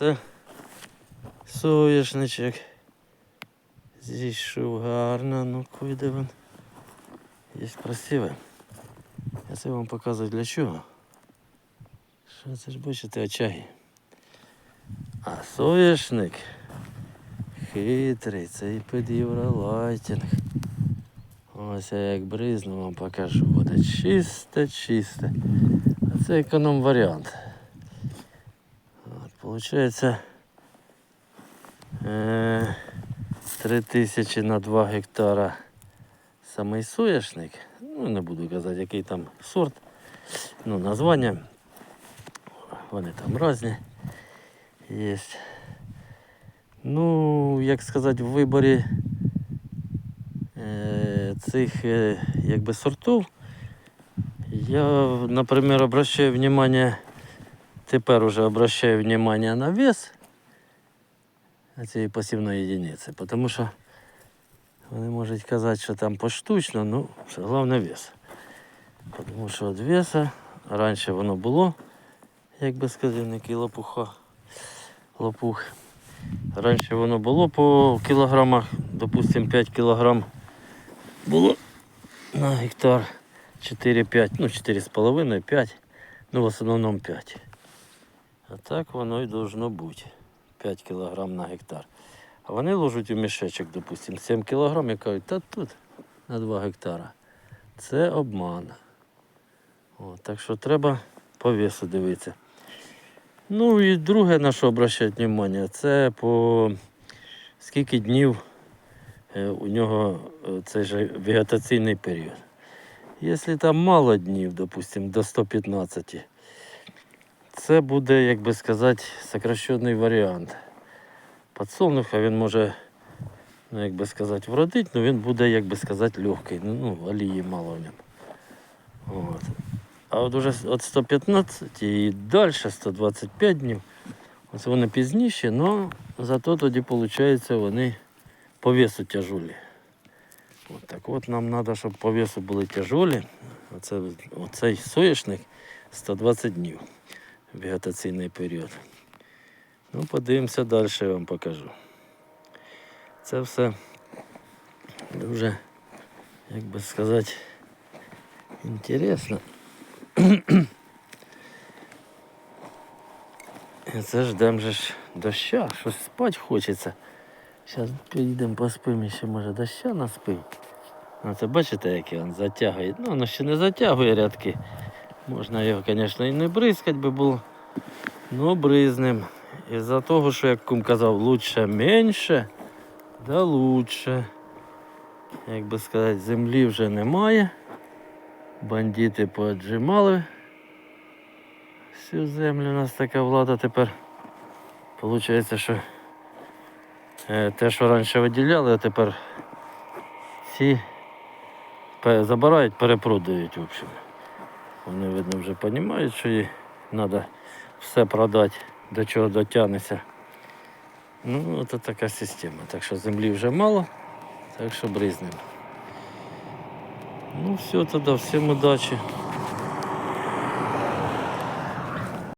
Це соняшничок. Зійшов гарно, ну куди він. Є красиве. Я це вам показую для чого. Що це ж бачите очаги. А соняшник хитрий, це і під. Ось я як бризну вам покажу. Буде чисте, чисте. А це економ варіант. Получається е, 3 тисячі на 2 гектара самий соняшник. Ну, не буду казати, який там сорт. Ну, названня. Вони там різні. Є. Ну, як сказати, в виборі е, цих е, якби сортів я, наприклад, обращаю внимание, тепер уже обращаю внимание на вес цієї пасивної єдиниці, тому що вони можуть казати, що там поштучно, ну, все, головне вес. Тому що від веса раніше воно було, як би сказівники лопуха, лопух. Раніше воно було по кілограмах, допустимо 5 кілограм було на гектар 4-5, ну 4,5, 5, ну в основному 5. А так воно і должно бути 5 кілограм на гектар. А вони ложать у мішечок, допустимо, 7 кілограм і кажуть, та тут на 2 гектара. Це обман. От, так що треба по весу дивитися. Ну і друге, на що обращати увагу, це по скільки днів е, у нього е, цей же вегетаційний період. Якщо там мало днів, допустимо, до 115, це буде, як би сказати, сокращений варіант. Подсолнуха він може, ну, як би сказати, вродити, але він буде, як би сказати, легкий. Ну, ну, олії мало в ньому. От. А от уже від 115 і далі 125 днів. Ось вони пізніші, але зато тоді, виходить, вони по весу тяжолі. От так от нам треба, щоб по весу були тяжолі. Оце, оцей соняшник 120 днів вегетаційний період. Ну, подивимося далі, я вам покажу. Це все дуже, як би сказати, інтересно. І це ждемо же ж доща, щось спати хочеться. Зараз підійдемо поспимо, ще може доща наспить. Це бачите, який він затягує. Ну, воно ще не затягує рядки. Можна його, звісно, і не бризкати би було. Ну, бризнем. Із-за того, що, як кум казав, лучше менше, да лучше. Як би сказати, землі вже немає. Бандити поджимали всю землю. У нас така влада тепер. Получається, що е, те, що раніше виділяли, а тепер ці забирають, перепродають. В общем. Вони, видно, вже розуміють, що їй треба все продати, до чого дотягнеться. Ну, це така система. Так що землі вже мало, так що бризнемо. Ну все, тоді, всім удачі.